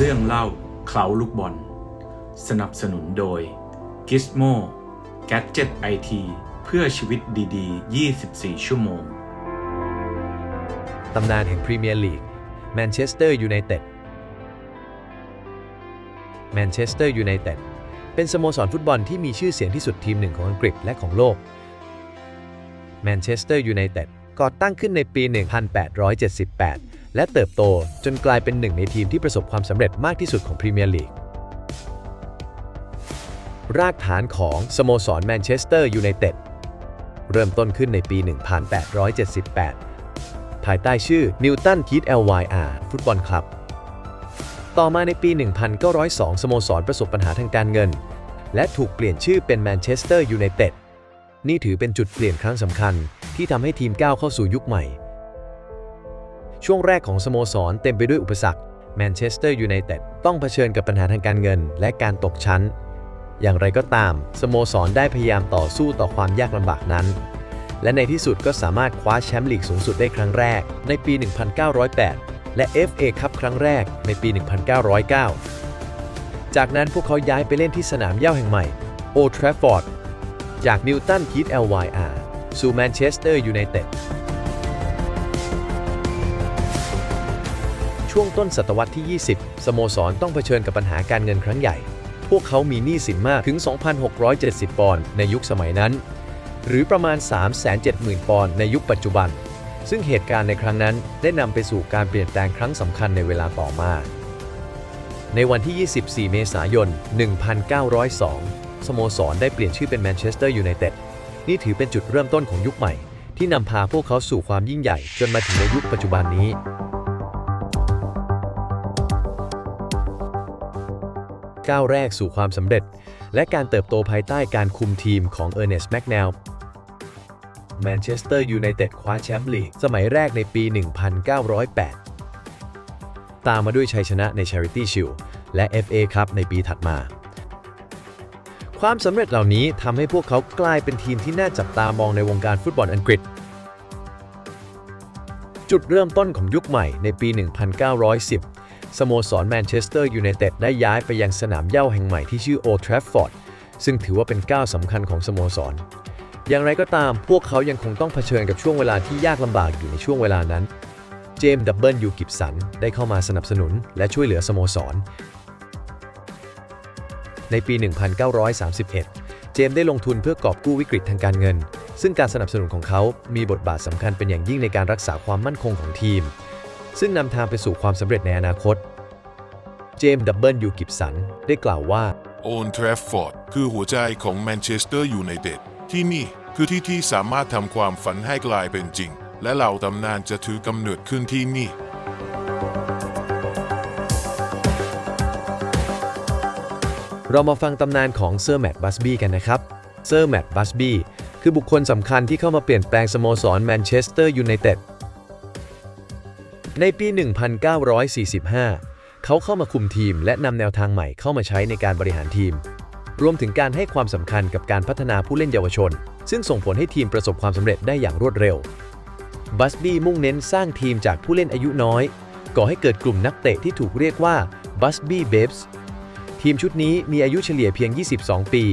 เรื่องเล่าเคลาลูกบอล สนับสนุนโดย Gizmo Gadget IT เพื่อชีวิตดีๆ 24 ชั่วโมง ตำนานแห่งพรีเมียร์ลีกแมนเชสเตอร์ยูไนเต็ดแมนเชสเตอร์ยูไนเต็ดเป็นสโมสรฟุตบอลที่มีชื่อเสียงที่สุดทีมหนึ่งของอังกฤษและของโลกแมนเชสเตอร์ยูไนเต็ดก่อตั้งขึ้นในปี 1878 และเติบโตจนกลายเป็นหนึ่งในทีมที่ประสบความสำเร็จมากที่สุดของพรีเมียร์ลีก รากฐานของสโมสรแมนเชสเตอร์ยูไนเต็ดเริ่มต้นขึ้นในปี 1878 ภายใต้ชื่อนิวตันคีต LYR ฟุตบอลคลับ ต่อมาในปี 1902 สโมสรประสบปัญหาทางการเงิน และถูกเปลี่ยนชื่อเป็นแมนเชสเตอร์ยูไนเต็ดนี่ถือเป็นจุดเปลี่ยนครั้งสำคัญที่ทำให้ทีมก้าวเข้าสู่ยุคใหม่ ช่วงแรกของสโมสรเต็มไปด้วยอุปสรรคแมนเชสเตอร์ยูไนเต็ดต้องเผชิญกับปัญหาทางการเงิน และการตกชั้น อย่างไรก็ตาม สโมสรได้พยายามต่อสู้ต่อความยากลำบากนั้น และในที่สุดก็สามารถคว้าแชมป์ลีกสูงสุดได้ครั้งแรก ในปี 1908 และ FA คัพครั้งแรกในปี 1909 จากนั้นพวกเขาย้ายไปเล่นที่สนามเย้าแห่งใหม่ Old Trafford จากนิวตันคีต LYR สู่แมนเชสเตอร์ยูไนเต็ด ช่วงต้นศตวรรษที่ 20 สโมสรต้องเผชิญกับปัญหาการเงินครั้งใหญ่ พวกเขามีหนี้สินมากถึง 2,670 ปอนด์ในยุคสมัยนั้น หรือประมาณ 370,000 ปอนด์ในยุคปัจจุบัน ซึ่งเหตุการณ์ในครั้งนั้นได้นำไปสู่การเปลี่ยนแปลงครั้งสำคัญในเวลาต่อมา ในวันที่ 24 เมษายน 1902 สโมสรได้เปลี่ยนชื่อเป็นแมนเชสเตอร์ยูไนเต็ดนี่ถือเป็นจุดเริ่มต้นของยุคใหม่ ที่นำพาพวกเขาสู่ความยิ่งใหญ่จนมาถึงในยุคปัจจุบันนี้ ก้าวแรกสู่ความสำเร็จ และการเติบโตภายใต้การคุมทีมของเออร์เนสต์แมกแนลแมนเชสเตอร์ยูไนเต็ดคว้าแชมป์ลีก สมัยแรกในปี 1908 ตามมาด้วยชัยชนะใน Charity Shield และ FA ครับในปีถัดมา ความสำเร็จเหล่านี้ทำให้พวกเขากลายเป็นทีมที่น่าจับตามองในวงการฟุตบอลอังกฤษ จุดเริ่มต้นของยุคใหม่ในปี 1910 สโมสรแมนเชสเตอร์ยูไนเต็ดได้ย้ายไปยังสนามเย้าแห่งใหม่ที่ชื่อ Old Trafford ซึ่งถือว่าเป็นก้าวสำคัญของสโมสร อย่างไรก็ตามพวกเขายังคงต้องเผชิญกับช่วงเวลาที่ยากลำบากอยู่ในช่วงเวลานั้น เจมส์ดับเบิลยูกิบสันได้เข้ามาสนับสนุนและช่วยเหลือสโมสร ในปี 1931 เจมส์ได้ลงทุนเพื่อกอบกู้วิกฤตทางการเงิน ซึ่งการสนับสนุนของเขามีบทบาทสำคัญเป็นอย่างยิ่งในการรักษาความมั่นคงของทีม ซึ่งนำทางไปสู่ความสำเร็จในอนาคต เจมส์ดับเบิลยูกิบสันได้กล่าวว่า โอนทราฟฟอร์ดคือหัวใจของแมนเชสเตอร์ยูไนเต็ดที่นี่คือที่ที่สามารถทำความฝันให้กลายเป็นจริง และเหล่าตำนานจะถือกำเนิดขึ้นที่นี่ เรามาฟังตำนานของเซอร์แมตต์บัสบี้กันนะครับ เซอร์แมตต์บัสบี้คือบุคคลสำคัญที่เข้ามาเปลี่ยนแปลงสโมสรแมนเชสเตอร์ยูไนเต็ด ในปี 1945 เขาเข้ามาคุมทีมและนำแนวทางใหม่เข้ามาใช้ในการบริหารทีม รวมถึงการให้ความสำคัญกับการพัฒนาผู้เล่นเยาวชน ซึ่งส่งผลให้ทีมประสบความสำเร็จได้อย่างรวดเร็ว บัสบี้มุ่งเน้นสร้างทีมจากผู้เล่นอายุน้อย ก่อให้เกิดกลุ่มนักเตะที่ถูกเรียกว่าบัสบี้เบฟส์ทีมชุดนี้มีอายุเฉลี่ยเพียง 22 ปี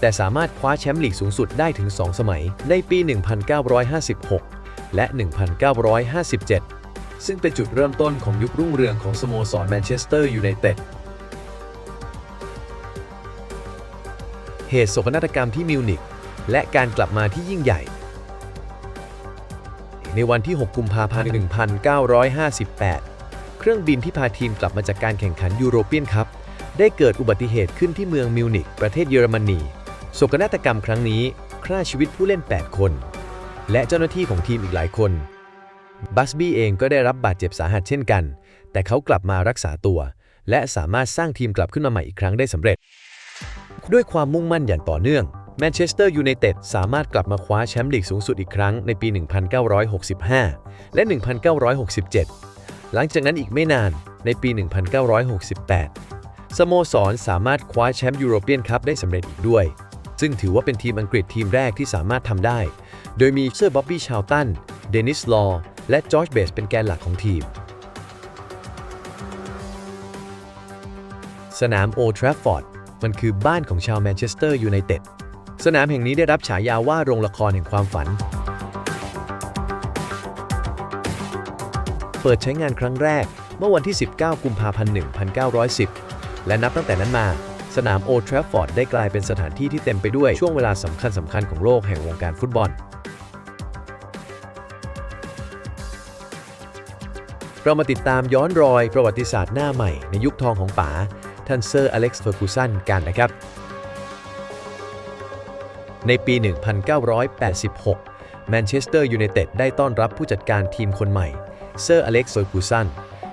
แต่สามารถคว้าแชมป์ลีกสูงสุดได้ถึง 2 สมัย ในปี 1956 และ 1957 ซึ่งเป็นจุดเริ่มต้นของยุครุ่งเรืองของสโมสรแมนเชสเตอร์ยูไนเต็ดเหตุโศกนาฏกรรมที่มิวนิกและการกลับมาที่ยิ่งใหญ่ ในวันที่ 6 กุมภาพันธ์ 1958 เครื่องบินที่พาทีมกลับมาจากการแข่งขันยูโรเปียนคัพได้เกิดอุบัติเหตุขึ้นที่เมืองมิวนิกประเทศเยอรมนีโศกนาฏกรรมครั้งนี้ฆ่าชีวิตผู้เล่น 8 คน และเจ้าหน้าที่ของทีมอีกหลายคน บัสบี้เองก็ได้รับบาดเจ็บสาหัสเช่นกัน แต่เขากลับมารักษาตัว และสามารถสร้างทีมกลับขึ้นมาใหม่อีกครั้งได้สำเร็จ ด้วยความมุ่งมั่นอย่างต่อเนื่องแมนเชสเตอร์ยูไนเต็ดสามารถกลับมาคว้าแชมป์ลีกสูงสุดอีกครั้งในปี 1965 และ 1967 หลังจากนั้นอีกไม่นานในปี 1968 สโมสรสามารถคว้าแชมป์ยูโรเปียนคัพได้สำเร็จอีกด้วย ซึ่งถือว่าเป็นทีมอังกฤษทีมแรกที่สามารถทำได้ โดยมีเซอร์บ๊อบบี้ชาวตัน เดนิสลอ และจอร์จเบสเป็นแกนหลักของทีม สนามโอทราฟฟอร์ดมันคือบ้านของชาวแมนเชสเตอร์ยูไนเต็ดสนามแห่งนี้ได้รับฉายาว่าโรงละครแห่งความฝัน เปิดใช้งานครั้งแรกเมื่อวันที่ 19 กุมภาพันธ์ 1910 และนับตั้งแต่นั้นมา สนามโอทราฟฟอร์ดได้กลายเป็นสถานที่ที่เต็มไปด้วยช่วงเวลาสำคัญสำคัญของโลกแห่งวงการฟุตบอล เรามาติดตามย้อนรอยประวัติศาสตร์หน้าใหม่ในยุคทองของป๋าท่านเซอร์อเล็กซ์เฟอร์กูสันกันนะครับ ในปี 1986 แมนเชสเตอร์ยูไนเต็ดได้ต้อนรับผู้จัดการทีมคนใหม่ เซอร์อเล็กซ์เฟอร์กูสัน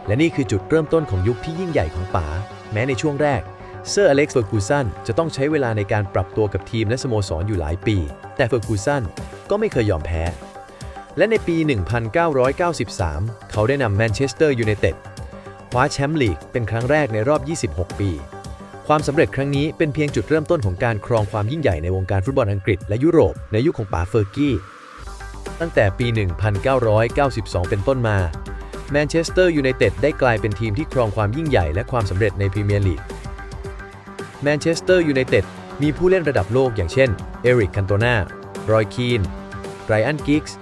และนี่คือจุดเริ่มต้นของยุคที่ยิ่งใหญ่ของป๋าแม้ในช่วงแรกเซอร์อเล็กซ์เฟอร์กูสันจะต้องใช้เวลาในการปรับตัวกับทีมและสโมสรอยู่หลายปี แต่เฟอร์กูสันก็ไม่เคยยอมแพ้ และในปี 1993 เขาได้นำแมนเชสเตอร์ยูไนเต็ดคว้าแชมป์ลีกเป็นครั้งแรกในรอบ 26 ปี ความสำเร็จครั้งนี้เป็นเพียงจุดเริ่มต้นของการครองความยิ่งใหญ่ในวงการฟุตบอลอังกฤษและยุโรปในยุคของป๋าเฟอร์กี้ ตั้งแต่ปี 1992 เป็นต้นมาแมนเชสเตอร์ยูไนเต็ดได้กลายเป็นทีมที่ครองความยิ่งใหญ่และความสำเร็จในพรีเมียร์ลีกแมนเชสเตอร์ยูไนเต็ดมีผู้เล่นระดับโลกอย่างเช่น เอริกคันโตนา รอยคีน ไรอันกิกส์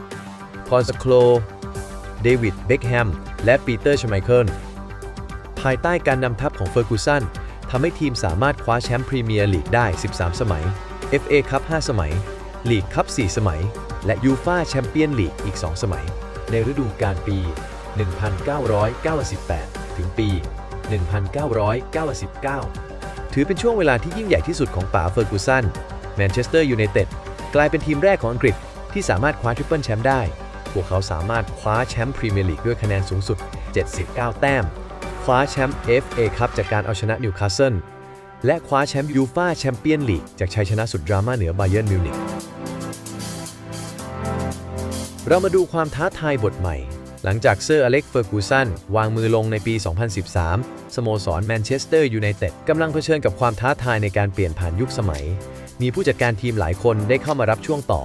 พอลสโคลเดวิด เบคแฮม และปีเตอร์ชไมเคิล ภายใต้การนำทัพของเฟอร์กูสันทำให้ทีมสามารถคว้าแชมป์พรีเมียร์ลีกได้ 13 สมัย FA คัพ 5 สมัย ลีกคัพ 4 สมัย และยูฟาแชมเปี้ยนลีกอีก 2 สมัย ในฤดูกาลปี 1998 ถึงปี 1999 ถือเป็นช่วงเวลาที่ยิ่งใหญ่ที่สุดของป๋าเฟอร์กูสันแมนเชสเตอร์ยูไนเต็ดกลายเป็นทีมแรกของอังกฤษที่สามารถคว้าทริปเปิลแชมป์ได้ พวกเขาสามารถคว้าแชมป์พรีเมียร์ลีกด้วยคะแนนสูงสุด 79 แต้ม คว้าแชมป์ FA คัพจากการเอาชนะนิวคาสเซิล และคว้าแชมป์ยูฟาแชมเปี้ยนลีกจากชัยชนะสุดดราม่าเหนือบาเยิร์นมิวนิกเรามาดูความท้าทายบทใหม่ หลังจากเซอร์อเล็กเฟอร์กูสันวางมือลงในปี 2013 สโมสรแมนเชสเตอร์ยูไนเต็ดกำลังเผชิญกับความท้าทายในการเปลี่ยนผ่านยุคสมัย มีผู้จัดการทีมหลายคนได้เข้ามารับช่วงต่อ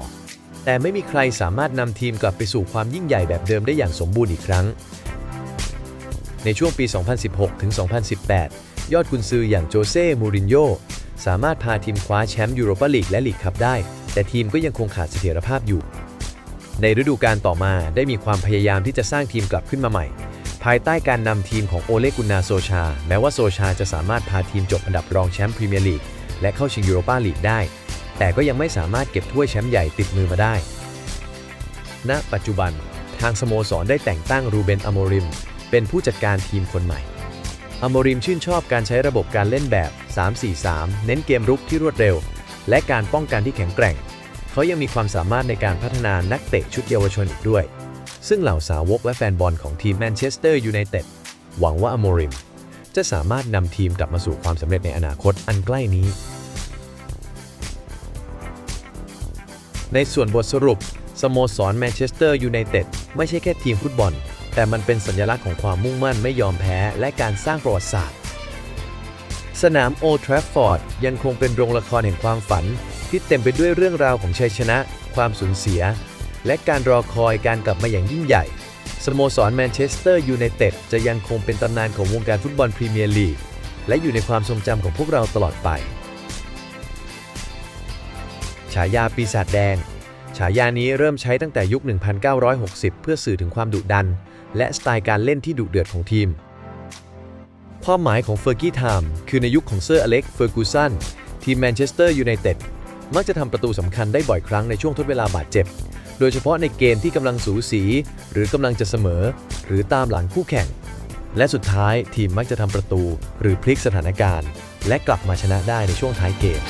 แต่ไม่มีใครสามารถนำทีมกลับไปสู่ความยิ่งใหญ่แบบเดิมได้อย่างสมบูรณ์อีกครั้ง ในช่วงปี 2016 ถึง 2018 ยอดกุนซืออย่างโจเซ่ มูรินโญ่สามารถพาทีมคว้าแชมป์ยูโรปาลีกและลีกคัพได้ แต่ทีมก็ยังคงขาดเสถียรภาพอยู่ ในฤดูกาลต่อมาได้มีความพยายามที่จะสร้างทีมกลับขึ้นมาใหม่ ภายใต้การนำทีมของโอเลกุนนาโซชา แม้ว่าโซชาจะสามารถพาทีมจบอันดับรองแชมป์พรีเมียร์ลีกและเข้าชิงยูโรปาลีกได้ แต่ก็ยังไม่สามารถเก็บถ้วยแชมป์ใหญ่ติดมือมาได้ ณ ปัจจุบันทางสโมสรได้แต่งตั้งรูเบนอโมริม เป็นผู้จัดการทีมคนใหม่ อโมริมชื่นชอบการใช้ระบบการเล่นแบบ 3-4-3 เน้นเกมรุกที่รวดเร็ว และการป้องกันที่แข็งแกร่ง เขายังมีความสามารถในการพัฒนานักเตะชุดเยาวชนอีกด้วย ซึ่งเหล่าสาวกและแฟนบอลของทีมแมนเชสเตอร์ยูไนเต็ดหวังว่าอโมริมจะสามารถนำทีมกลับมาสู่ความสำเร็จในอนาคตอันใกล้นี้ ในส่วนบทสรุป สโมสรแมนเชสเตอร์ยูไนเต็ดไม่ใช่แค่ทีมฟุตบอล แต่มันเป็นสัญลักษณ์ของความมุ่งมั่นไม่ยอมแพ้ และการสร้างประวัติศาสตร์ สนามโอทราฟฟอร์ดยังคงเป็นโรงละครแห่งความฝัน ที่เต็มไปด้วยเรื่องราวของชัยชนะ ความสูญเสีย และการรอคอยการกลับมาอย่างยิ่งใหญ่ สโมสรแมนเชสเตอร์ยูไนเต็ดจะยังคงเป็นตำนานของวงการฟุตบอลพรีเมียร์ลีกและอยู่ในความทรงจำของพวกเราตลอดไป ฉายาปีศาจแดง ฉายานี้เริ่มใช้ตั้งแต่ยุค 1960 เพื่อสื่อถึงความดุดัน และสไตล์การเล่นที่ดุเดือดของทีม ความหมายของเฟอร์กี้ไทม์คือในยุคของเซอร์อเล็กเฟอร์กูสันทีมแมนเชสเตอร์ยูไนเต็ดมักจะทำประตูสำคัญได้บ่อยครั้งในช่วงทดเวลาบาดเจ็บ โดยเฉพาะในเกมที่กำลังสูสี หรือกำลังจะเสมอ หรือตามหลังคู่แข่ง และสุดท้ายทีมมักจะทำประตู หรือพลิกสถานการณ์ และกลับมาชนะได้ในช่วงท้ายเกม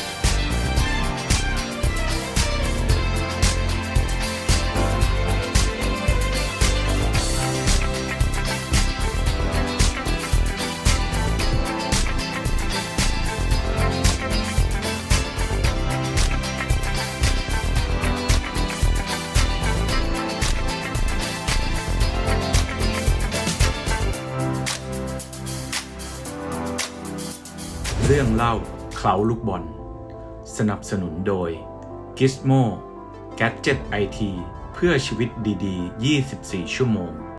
รื่องเล่าเคล้าลูกบอล สนับสนุนโดย Gizmo Gadget IT เพื่อชีวิตดีๆ 24 ชั่วโมง